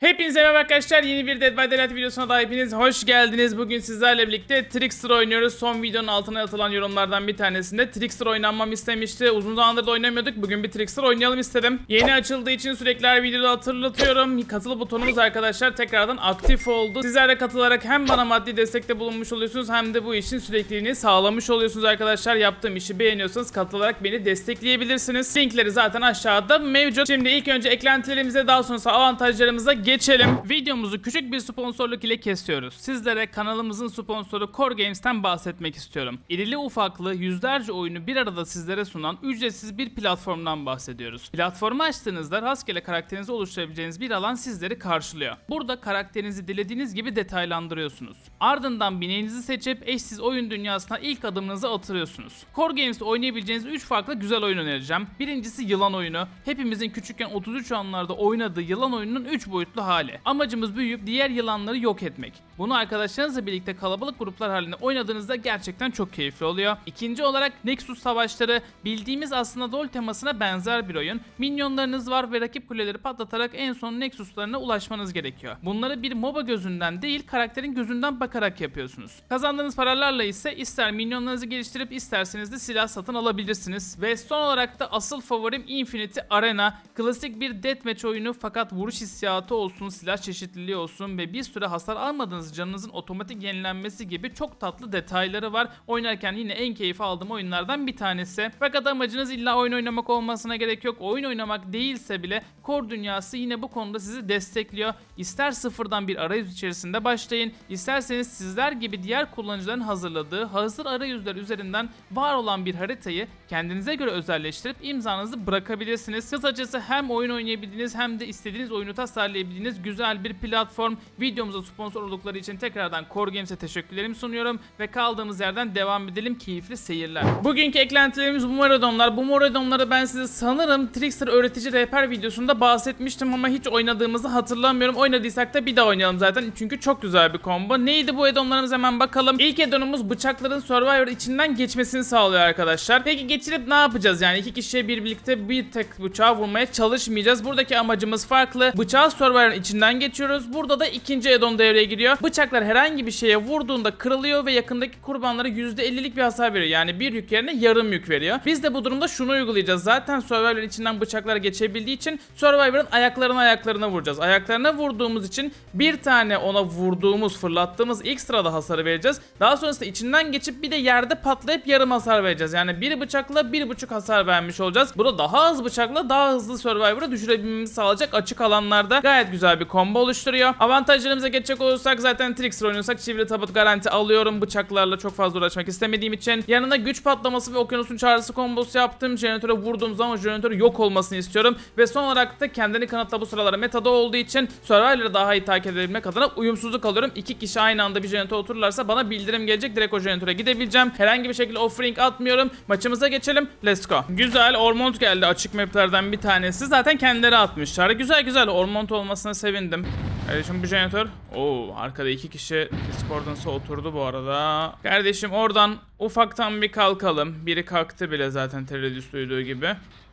Hepinize merhaba arkadaşlar. Yeni bir Dead by Daylight videosuna da hepiniz hoş geldiniz. Bugün sizlerle birlikte Trickster oynuyoruz. Son videonun altına atılan yorumlardan bir tanesinde Trickster oynanmam istemişti. Uzun zamandır da oynamıyorduk. Bugün bir Trickster oynayalım istedim. Yeni açıldığı için sürekli her videoda hatırlatıyorum. Katıl butonumuz arkadaşlar tekrardan aktif oldu. Sizler de katılarak hem bana maddi destekte bulunmuş oluyorsunuz hem de bu işin sürekliliğini sağlamış oluyorsunuz arkadaşlar. Yaptığım işi beğeniyorsanız katılarak beni destekleyebilirsiniz. Linkleri zaten aşağıda mevcut. Şimdi ilk önce eklentilerimize daha sonrasında avantajlarımıza geçelim. Videomuzu küçük bir sponsorluk ile kesiyoruz. Sizlere kanalımızın sponsoru Core Games'ten bahsetmek istiyorum. İrili ufaklı yüzlerce oyunu bir arada sizlere sunan ücretsiz bir platformdan bahsediyoruz. Platformu açtığınızda rastgele karakterinizi oluşturabileceğiniz bir alan sizleri karşılıyor. Burada karakterinizi dilediğiniz gibi detaylandırıyorsunuz. Ardından bineğinizi seçip eşsiz oyun dünyasına ilk adımınızı atıyorsunuz. Core Games'te oynayabileceğiniz 3 farklı güzel oyun önereceğim. Birincisi yılan oyunu. Hepimizin küçükken 33 anlarda oynadığı yılan oyununun 3 boyutlu hali. Amacımız büyüyüp diğer yılanları yok etmek. Bunu arkadaşlarınızla birlikte kalabalık gruplar halinde oynadığınızda gerçekten çok keyifli oluyor. İkinci olarak Nexus Savaşları bildiğimiz aslında LoL temasına benzer bir oyun. Minyonlarınız var ve rakip kuleleri patlatarak en son Nexus'larına ulaşmanız gerekiyor. Bunları bir MOBA gözünden değil karakterin gözünden bakarak yapıyorsunuz. Kazandığınız paralarla ise ister minyonlarınızı geliştirip isterseniz de silah satın alabilirsiniz. Ve son olarak da asıl favorim Infinity Arena. Klasik bir deathmatch oyunu fakat vuruş hissiyatı olsun, silah çeşitliliği olsun ve bir süre hasar almadığınız canınızın otomatik yenilenmesi gibi çok tatlı detayları var. Oynarken yine en keyif aldığım oyunlardan bir tanesi. Fakat amacınız illa oyun oynamak olmasına gerek yok. Oyun oynamak değilse bile Core dünyası yine bu konuda sizi destekliyor. İster sıfırdan bir arayüz içerisinde başlayın, isterseniz sizler gibi diğer kullanıcıların hazırladığı hazır arayüzler üzerinden var olan bir haritayı kendinize göre özelleştirip imzanızı bırakabilirsiniz. Kısacası hem oyun oynayabildiğiniz hem de istediğiniz oyunu tasarlayabildiğiniz güzel bir platform. Videomuza sponsor oldukları için tekrardan Core Games'e teşekkürlerimi sunuyorum ve kaldığımız yerden devam edelim. Keyifli seyirler. Bugünkü eklentilerimiz bu Maradonlar. Bu Maradonları ben size sanırım Trickster öğretici rehber videosunda bahsetmiştim ama hiç oynadığımızı hatırlamıyorum. Oynadıysak da bir daha oynayalım zaten çünkü çok güzel bir combo. Neydi bu edonlarımız hemen bakalım. İlk edonumuz bıçakların Survivor içinden geçmesini sağlıyor arkadaşlar. Peki geçirip ne yapacağız yani iki kişiye bir birlikte bir tek bıçağı vurmaya çalışmayacağız. Buradaki amacımız farklı. Bıçağı Survivor'ın içinden geçiyoruz. Burada da ikinci edon devreye giriyor. Bıçaklar herhangi bir şeye vurduğunda kırılıyor ve yakındaki kurbanlara %50'lik bir hasar veriyor. Yani bir yük yerine yarım yük veriyor. Biz de bu durumda şunu uygulayacağız. Zaten Survivor'ın içinden bıçaklar geçebildiği için Survivor'ın ayaklarına ayaklarına vuracağız. Ayaklarına vurduğumuz için bir tane ona vurduğumuz, fırlattığımız ilk sırada hasarı vereceğiz. Daha sonrasında içinden geçip bir de yerde patlayıp yarım hasar vereceğiz. Yani bir bıçakla bir buçuk hasar vermiş olacağız. Bu da daha az bıçakla daha hızlı Survivor'ı düşürebilmemizi sağlayacak açık alanlarda gayet güzel bir combo oluşturuyor. Avantajlarımıza geçecek olursak zaten Trickster oynuyorsak çivili tabut garanti alıyorum. Bıçaklarla çok fazla uğraşmak istemediğim için. Yanına güç patlaması ve okyanusun çağrısı kombosu yaptım. Jeneratöre vurduğum zaman jeneratörü yok olmasını istiyorum. Ve son olarak da kendini kanıtla bu sıralara metada olduğu için Survivor'ı daha iyi takip edebilmek adına uyumsuzluk alıyorum. İki kişi aynı anda bir jeneratöre otururlarsa bana bildirim gelecek. Direkt o jeneratöre gidebileceğim. Herhangi bir şekilde offering atmıyorum. Maçımıza geçelim. Let's go. Güzel. Ormont geldi açık maplerden bir tanesi. Zaten kendileri atmışlar. Güzel güzel. Ormont olmasına sevindim. Kardeşim bu jeneratör. Oo arkada iki kişi Discord'unsa oturdu bu arada. Kardeşim oradan ufaktan bir kalkalım. Biri kalktı bile zaten terörist duyduğu gibi.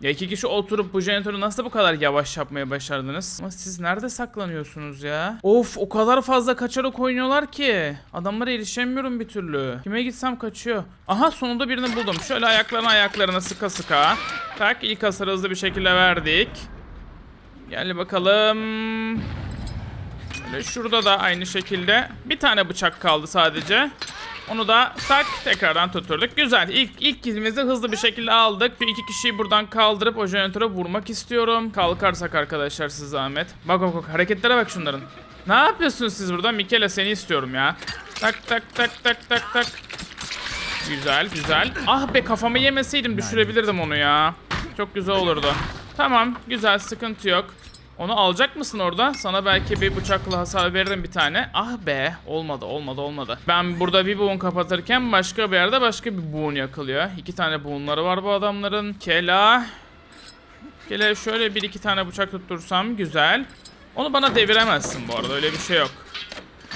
Ya iki kişi oturup bu jeneratörü nasıl bu kadar yavaş yapmaya başardınız? Ama siz nerede saklanıyorsunuz ya? Of o kadar fazla kaçarak oynuyorlar ki. Adamlara erişemiyorum bir türlü. Kime gitsem kaçıyor. Aha sonunda birini buldum. Şöyle ayaklarına ayaklarına sıka sıka. Tak ilk hasarı hızlı bir şekilde verdik. Gel bakalım. Böyle şurada da aynı şekilde bir tane bıçak kaldı sadece. Onu da tak tekrardan tutturduk. Güzel. İlk ilk kilimizi hızlı bir şekilde aldık. Bir iki kişiyi buradan kaldırıp o jeneratöre vurmak istiyorum. Kalkarsak arkadaşlar siz zahmet. Bak bak bak hareketlere bak şunların. Ne yapıyorsunuz siz burada? Mikela seni istiyorum ya. Tak tak tak tak tak tak. Güzel güzel. Ah be kafamı yemeseydim düşürebilirdim onu ya. Çok güzel olurdu. Tamam güzel sıkıntı yok. Onu alacak mısın orada? Sana belki bir bıçakla hasar veririm bir tane. Ah be olmadı olmadı olmadı. Ben burada bir buğun kapatırken başka bir yerde başka bir buğun yakılıyor. İki tane buğunları var bu adamların. Kela. Kela şöyle bir iki tane bıçak tuttursam güzel. Onu bana deviremezsin bu arada öyle bir şey yok.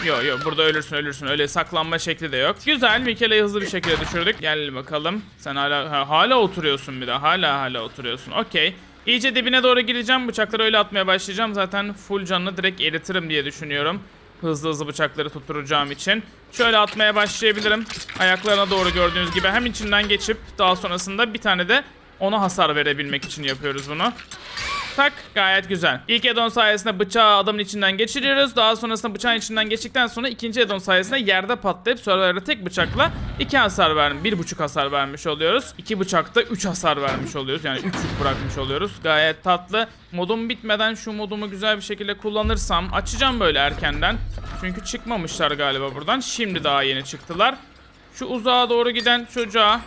Yok yok burada ölürsün ölürsün öyle saklanma şekli de yok. Güzel Mikele'yi hızlı bir şekilde düşürdük. Gel bakalım. Sen hala ha, hala oturuyorsun bir de hala hala oturuyorsun. Okey. İyice dibine doğru gireceğim. Bıçakları öyle atmaya başlayacağım. Zaten full canını direkt eritirim diye düşünüyorum. Hızlı hızlı bıçakları tutturacağım için. Şöyle atmaya başlayabilirim. Ayaklarına doğru gördüğünüz gibi hem içinden geçip daha sonrasında bir tane de ona hasar verebilmek için yapıyoruz bunu. Tak gayet güzel. İlk Edon sayesinde bıçağı adamın içinden geçiriyoruz. Daha sonrasında bıçağın içinden geçtikten sonra ikinci Edon sayesinde yerde patlayıp Survivor'a tek bıçakla iki hasar vermiş. Bir buçuk hasar vermiş oluyoruz. İki bıçakta üç hasar vermiş oluyoruz. Yani üç bırakmış oluyoruz. Gayet tatlı. Modum bitmeden şu modumu güzel bir şekilde kullanırsam açacağım böyle erkenden. Çünkü çıkmamışlar galiba buradan. Şimdi daha yeni çıktılar. Şu uzağa doğru giden çocuğa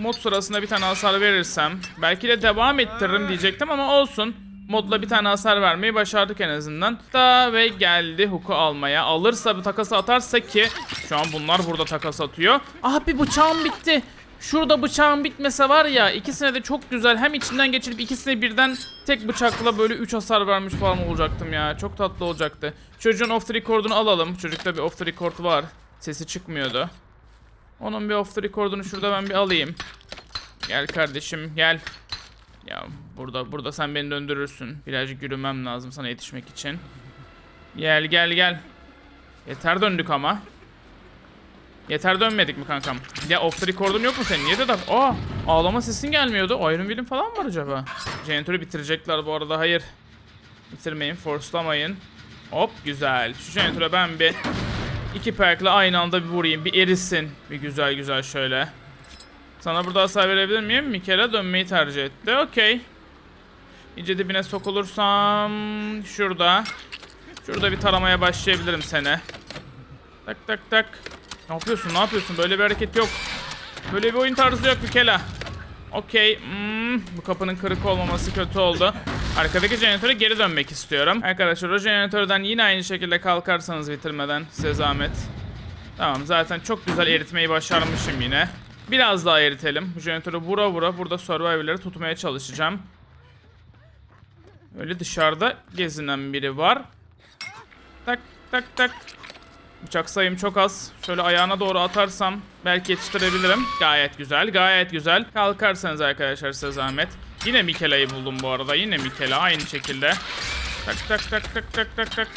mod sırasında bir tane hasar verirsem belki de devam ettiririm diyecektim ama olsun. Modla bir tane hasar vermeyi başardık en azından. Da ve geldi Hook'u almaya. Alırsa bir takası atarsa ki şu an bunlar burada takas atıyor. Abi bıçağım bitti. Şurada bıçağım bitmese var ya ikisine de çok güzel hem içinden geçirip ikisine birden tek bıçakla böyle 3 hasar vermiş falan olacaktım ya. Çok tatlı olacaktı. Çocuğun off the record'unu alalım. Çocukta bir off the record var. Sesi çıkmıyordu. Onun bir off the record'unu şurada ben bir alayım. Gel kardeşim gel. Ya burada burada sen beni döndürürsün. Birazcık yürümem lazım sana yetişmek için. Gel gel gel. Yeter döndük ama. Yeter dönmedik mi kankam? Ya off the record'un yok mu senin? Niye de Aa ağlama sesin gelmiyordu. Iron Will'in falan mı var acaba? Jeneratörü bitirecekler bu arada. Hayır. Bitirmeyin. Force'lamayın. Hop güzel. Şu jeneratöre ben bir iki perkle aynı anda bir vurayım. Bir erisin. Bir güzel güzel şöyle. Sana burada hasar verebilir miyim? Mikela dönmeyi tercih etti. Okey. İyice dibine sokulursam şurada. Şurada bir taramaya başlayabilirim seni. Tak tak tak. Ne yapıyorsun? Ne yapıyorsun? Böyle bir hareket yok. Böyle bir oyun tarzı yok Mikela. Okey. Hmm, bu kapının kırık olmaması kötü oldu. Arkadaki jeneratöre geri dönmek istiyorum. Arkadaşlar o jeneratörden yine aynı şekilde kalkarsanız bitirmeden size zahmet. Tamam zaten çok güzel eritmeyi başarmışım yine. Biraz daha eritelim. Bu jeneratörü vura vura burada survivor'ları tutmaya çalışacağım. Öyle dışarıda gezinen biri var. Tak tak tak. Bıçak sayım çok az. Şöyle ayağına doğru atarsam belki yetiştirebilirim. Gayet güzel, gayet güzel. Kalkarsanız arkadaşlar size zahmet. Yine Mikela'yı buldum bu arada. Yine Mikela aynı şekilde. Tak tak tak tak tak tak tak.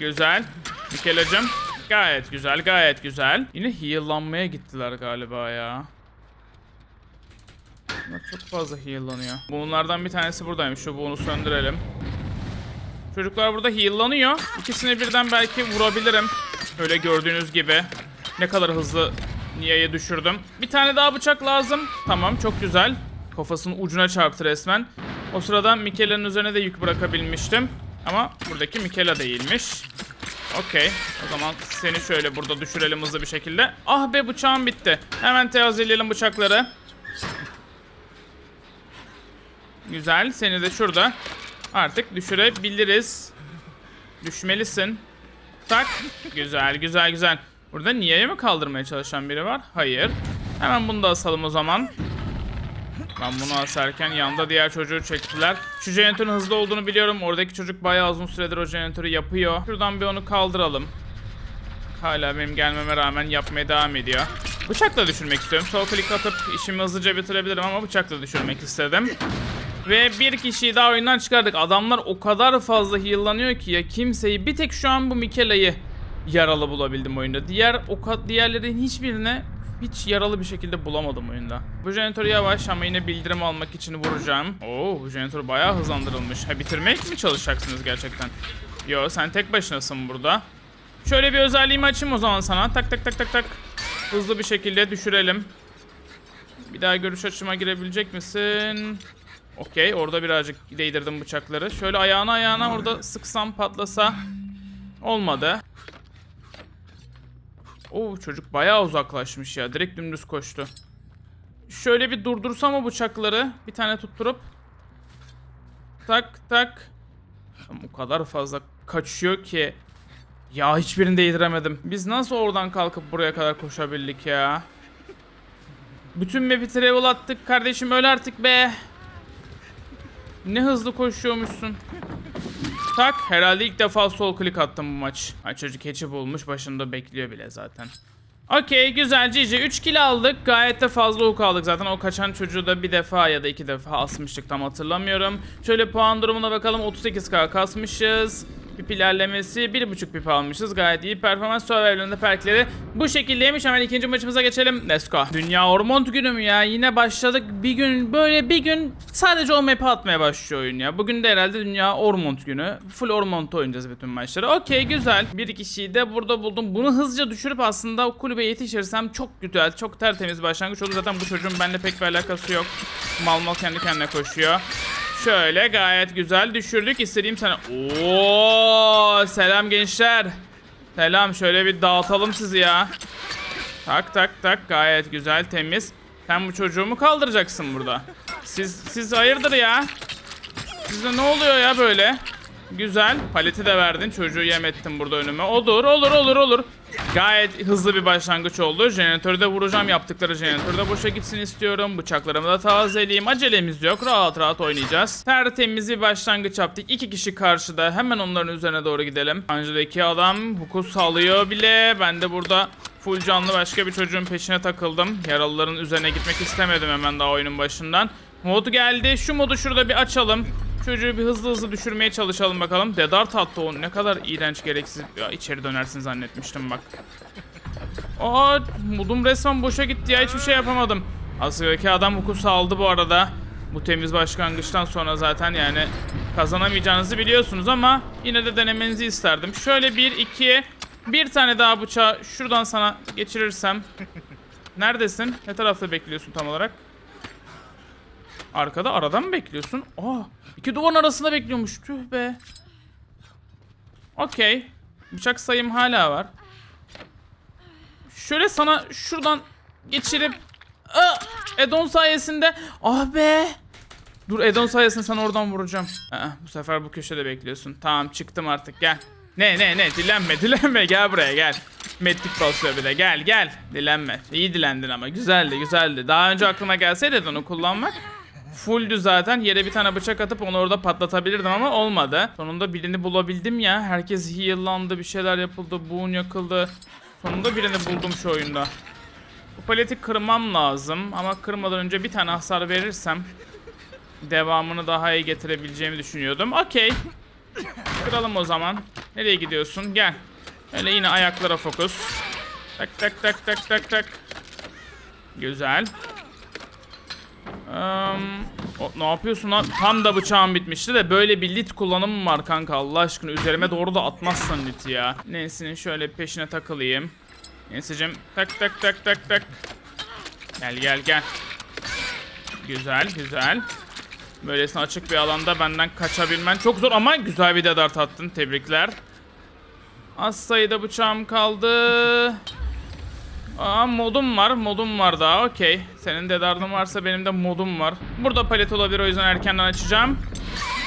Güzel. Mikela'cım. Gayet güzel, gayet güzel. Yine heal'lanmaya gittiler galiba ya. Bunlar çok fazla heal'lanıyor. Bunlardan bir tanesi buradaymış. Şu bunu söndürelim. Çocuklar burada heal'lanıyor. İkisini birden belki vurabilirim. Öyle gördüğünüz gibi. Ne kadar hızlı Nia'yı düşürdüm. Bir tane daha bıçak lazım. Tamam çok güzel. Kafasının ucuna çarptı resmen. O sırada Mikela'nın üzerine de yük bırakabilmiştim. Ama buradaki Mikela değilmiş. Okey. O zaman seni şöyle burada düşürelim hızlı bir şekilde. Ah be bıçağım bitti. Hemen teyazeleyelim bıçakları. Güzel. Seni de şurada artık düşürebiliriz. Düşmelisin. Tak. Güzel güzel güzel. Burada Nia'yı mı kaldırmaya çalışan biri var? Hayır. Hemen bunu da asalım o zaman. Ben bunu asarken yanında diğer çocuğu çektiler. Şu jeneratörün hızlı olduğunu biliyorum. Oradaki çocuk bayağı uzun süredir o jeneratörü yapıyor. Şuradan bir onu kaldıralım. Hala benim gelmeme rağmen yapmaya devam ediyor. Bıçakla düşürmek istiyorum. Sol klik atıp işimi hızlıca bitirebilirim ama bıçakla düşürmek istedim. Ve bir kişiyi daha oyundan çıkardık. Adamlar o kadar fazla heal'lanıyor ki ya kimseyi bir tek şu an bu Mikela'yı yaralı bulabildim oyunda. Diğer o ka- diğerlerin hiçbirine hiç yaralı bir şekilde bulamadım oyunda. Bu jeneratörü yavaş ama yine bildirim almak için vuracağım. Oo bu jeneratör bayağı hızlandırılmış. Ha bitirmek mi çalışacaksınız gerçekten? Yo sen tek başınasın burada. Şöyle bir özelliğimi açayım o zaman sana. Tak tak tak tak tak. Hızlı bir şekilde düşürelim. Bir daha görüş açıma girebilecek misin? Okey orada birazcık değdirdim bıçakları. Şöyle ayağına ayağına orada sıksam patlasa olmadı. Oo çocuk bayağı uzaklaşmış ya. Direkt dümdüz koştu. Şöyle bir durdursam o bıçakları. Bir tane tutturup. Tak tak. Ama o kadar fazla kaçıyor ki. Ya hiçbirini değdiremedim. Biz nasıl oradan kalkıp buraya kadar koşabildik ya? Bütün map'i travel attık kardeşim öl artık be. Ne hızlı koşuyormuşsun. Tak herhalde ilk defa sol klik attım bu maç. Ay çocuk keçi bulmuş başında bekliyor bile zaten. Okey güzel Cici 3 kill aldık gayet de fazla hook aldık zaten o kaçan çocuğu da bir defa ya da iki defa asmıştık tam hatırlamıyorum. Şöyle puan durumuna bakalım 38k kasmışız. Pip ilerlemesi 1.5 pip almışız gayet iyi performans survival'ında perkleri bu şekildeymiş hemen ikinci maçımıza geçelim let's go. Dünya Ormont günü mü ya yine başladık bir gün böyle bir gün sadece o map'i atmaya başlıyor oyun ya. Bugün de herhalde Dünya Ormont günü full Ormont oynayacağız bütün maçları. Okey güzel bir kişiyi de burada buldum bunu hızlıca düşürüp aslında kulübe yetişirsem çok güzel çok tertemiz başlangıç olur zaten bu çocuğun benimle pek bir alakası yok. Mal mal kendi kendine koşuyor. Şöyle gayet güzel düşürdük. İstediğim sana. Oo, selam gençler. Selam şöyle bir dağıtalım sizi ya. Tak tak tak gayet güzel temiz. Sen bu çocuğumu kaldıracaksın burada. Siz siz hayırdır ya? Size ne oluyor ya böyle? Güzel. Paleti de verdin. Çocuğu yem ettin burada önüme. Olur olur olur olur. Gayet hızlı bir başlangıç oldu. Jeneratörü de vuracağım. Yaptıkları jeneratör de boşa gitsin istiyorum. Bıçaklarımı da tazeleyeyim. Acelemiz yok. Rahat rahat oynayacağız. Tertemiz bir başlangıç yaptık. İki kişi karşıda. Hemen onların üzerine doğru gidelim. Angeldeki adam hukus salıyor bile. Ben de burada full canlı başka bir çocuğun peşine takıldım. Yaralıların üzerine gitmek istemedim hemen daha oyunun başından. Mod geldi. Şu modu şurada bir açalım. Çocuğu bir hızlı hızlı düşürmeye çalışalım bakalım. Dedart attı o ne kadar iğrenç gereksiz. Ya içeri dönersin zannetmiştim bak. Aa modum resmen boşa gitti ya hiçbir şey yapamadım. Asya'daki adam hukusu aldı bu arada. Bu temiz başlangıçtan sonra zaten yani kazanamayacağınızı biliyorsunuz ama yine de denemenizi isterdim. Şöyle bir iki bir tane daha bıçağı şuradan sana geçirirsem. Neredesin? Ne tarafta bekliyorsun tam olarak? Arkada aradan mı bekliyorsun? Aa, iki duvarın arasında bekliyormuş. Tüh be. Okey. Bıçak sayım hala var. Şöyle sana şuradan geçirip Aa, Edon sayesinde ah be. Dur Edon sayesinde sana oradan vuracağım. Aa, bu sefer bu köşede bekliyorsun. Tamam çıktım artık gel. Ne ne ne dilenme dilenme gel buraya gel. Metrik basıyor bir de gel gel. Dilenme. İyi dilendin ama güzeldi güzeldi. Daha önce aklına gelseydi onu kullanmak. Fulldü zaten. Yere bir tane bıçak atıp onu orada patlatabilirdim ama olmadı. Sonunda birini bulabildim ya. Herkes heal'landı, bir şeyler yapıldı, boon yakıldı. Sonunda birini buldum şu oyunda. Bu paleti kırmam lazım ama kırmadan önce bir tane hasar verirsem devamını daha iyi getirebileceğimi düşünüyordum. Okey. Kıralım o zaman. Nereye gidiyorsun? Gel. Öyle yine ayaklara fokus. Tak tak tak tak tak tak. Güzel. Um, o, ne yapıyorsun lan? Tam da bıçağım bitmişti de böyle bir lit kullanımım var kanka Allah aşkına. Üzerime doğru da atmazsan liti ya. Neyse'nin şöyle peşine takılayım. Neyse'cim tak tak tak tak tak. Gel gel gel. Güzel güzel. Böylesine açık bir alanda benden kaçabilmen çok zor ama güzel bir dedart attın. Tebrikler. Az sayıda bıçağım kaldı. Aa modum var. Modum var daha. Okey. Senin de dardın varsa benim de modum var. Burada palet olabilir o yüzden erkenden açacağım.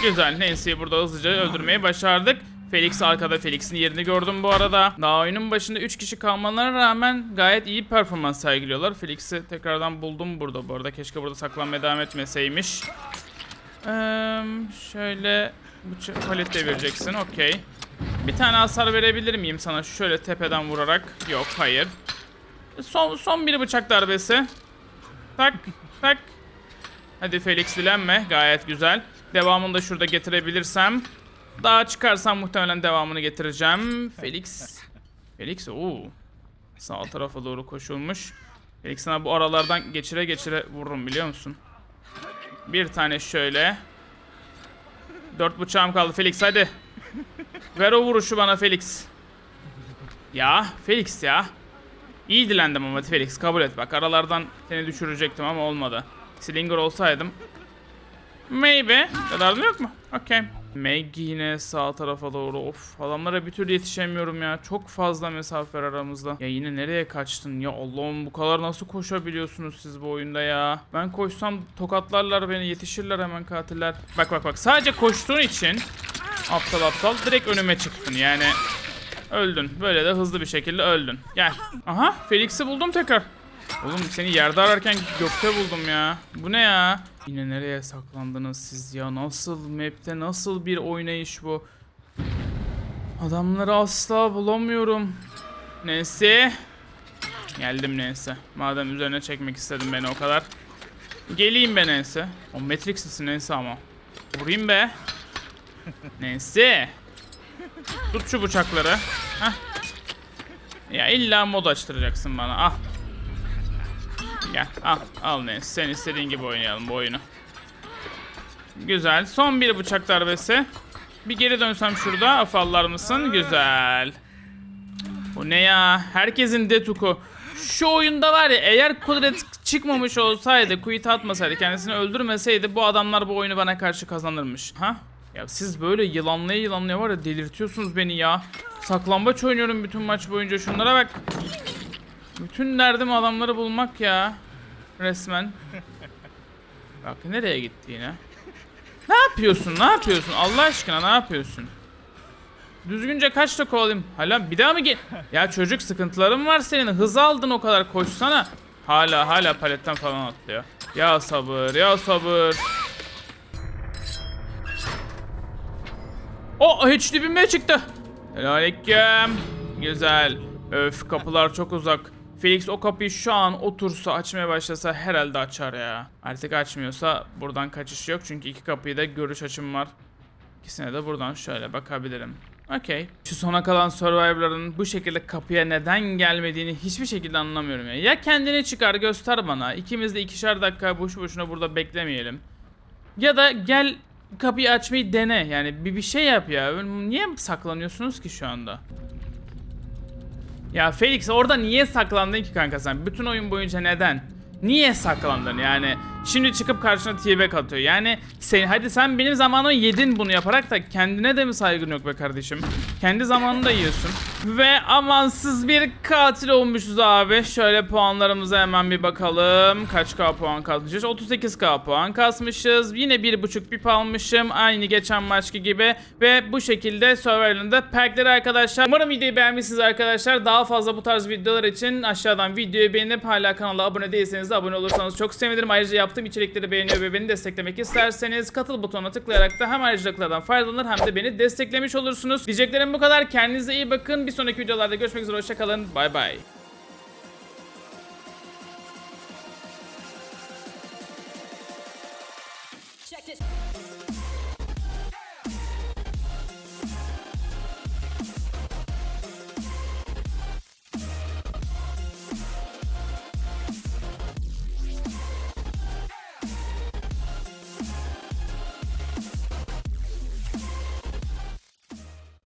Güzel. Neyse burada hızlıca öldürmeyi başardık. Felix arkada. Felix'in yerini gördüm bu arada. Daha oyunun başında 3 kişi kalmalarına rağmen gayet iyi performans sergiliyorlar. Felix'i tekrardan buldum burada bu arada. Keşke burada saklanmaya devam etmeseymiş. Ee, şöyle bıça- palet devireceksin. Okey. Bir tane hasar verebilir miyim sana şöyle tepeden vurarak? Yok hayır. Son, son bir bıçak darbesi. Tak tak. Hadi Felix dilenme. Gayet güzel. Devamını da şurada getirebilirsem. Daha çıkarsam muhtemelen devamını getireceğim. Felix. Felix ooo. Sağ tarafa doğru koşulmuş. Felix sana bu aralardan geçire geçire vururum biliyor musun? Bir tane şöyle. Dört bıçağım kaldı Felix hadi. Ver o vuruşu bana Felix. Ya Felix ya. İyi dilendim ama Felix kabul et bak aralardan seni düşürecektim ama olmadı. Slinger olsaydım. Maybe. Kadardım yok mu? Okey. Meg yine sağ tarafa doğru. Of adamlara bir türlü yetişemiyorum ya. Çok fazla mesafe aramızda. Ya yine nereye kaçtın? Ya Allah'ım bu kadar nasıl koşabiliyorsunuz siz bu oyunda ya? Ben koşsam tokatlarlar beni yetişirler hemen katiller. Bak bak bak sadece koştuğun için aptal aptal direkt önüme çıktın yani. Öldün. Böyle de hızlı bir şekilde öldün. Gel. Aha Felix'i buldum tekrar. Oğlum seni yerde ararken gökte buldum ya. Bu ne ya? Yine nereye saklandınız siz ya? Nasıl map'te nasıl bir oynayış bu? Adamları asla bulamıyorum. Neyse. Geldim neyse. Madem üzerine çekmek istedim beni o kadar. Geleyim be neyse. O Matrix'lisin neyse ama. Vurayım be. Neyse. Tut şu bıçakları. Heh. Ya illa mod açtıracaksın bana. Al. Gel al. Al neyse. Sen istediğin gibi oynayalım bu oyunu. Güzel. Son bir bıçak darbesi. Bir geri dönsem şurada. Afallar mısın? Güzel. Bu ne ya? Herkesin detuku. Şu oyunda var ya eğer kudret çıkmamış olsaydı, quit atmasaydı, kendisini öldürmeseydi bu adamlar bu oyunu bana karşı kazanırmış. Ha? Ya siz böyle yılanlaya yılanlaya var ya delirtiyorsunuz beni ya. Saklambaç oynuyorum bütün maç boyunca şunlara bak. Bütün derdim adamları bulmak ya. Resmen. Bak nereye gitti yine? Ne yapıyorsun? Ne yapıyorsun? Allah aşkına ne yapıyorsun? Düzgünce kaç da kovalayayım. Hala bir daha mı gel? Ya çocuk sıkıntıların var senin. Hız aldın o kadar koşsana. Hala hala paletten falan atlıyor. Ya sabır ya sabır. O hiç dibime çıktı. Selamünaleyküm. Güzel. Öf kapılar çok uzak. Felix o kapıyı şu an otursa açmaya başlasa herhalde açar ya. Artık açmıyorsa buradan kaçış yok çünkü iki kapıyı da görüş açım var. İkisine de buradan şöyle bakabilirim. Okey. Şu sona kalan Survivor'ların bu şekilde kapıya neden gelmediğini hiçbir şekilde anlamıyorum ya. Ya kendini çıkar göster bana. İkimiz de ikişer dakika boşu boşuna burada beklemeyelim. Ya da gel kapıyı açmayı dene. Yani bir bir şey yap ya. Niye saklanıyorsunuz ki şu anda? Ya Felix orada niye saklandın ki kanka sen? Bütün oyun boyunca neden? Niye saklandın yani? Şimdi çıkıp karşına t atıyor. Yani sen, hadi sen benim zamanımı yedin bunu yaparak da kendine de mi saygın yok be kardeşim? Kendi zamanını da yiyorsun. Ve amansız bir katil olmuşuz abi. Şöyle puanlarımıza hemen bir bakalım. Kaç K puan kasmışız? 38K puan kasmışız. Yine bir buçuk bip almışım. Aynı geçen maçki gibi. Ve bu şekilde Survivor'ın da perkleri arkadaşlar. Umarım videoyu beğenmişsiniz arkadaşlar. Daha fazla bu tarz videolar için aşağıdan videoyu beğenip hala kanala abone değilseniz de abone olursanız çok sevinirim. Ayrıca yaptığım içerikleri beğeniyor ve beni desteklemek isterseniz katıl butonuna tıklayarak da hem ayrıcalıklardan faydalanır hem de beni desteklemiş olursunuz. Diyeceklerim bu kadar. Kendinize iyi bakın. Bir sonraki videolarda görüşmek üzere. Hoşçakalın. Bay bay.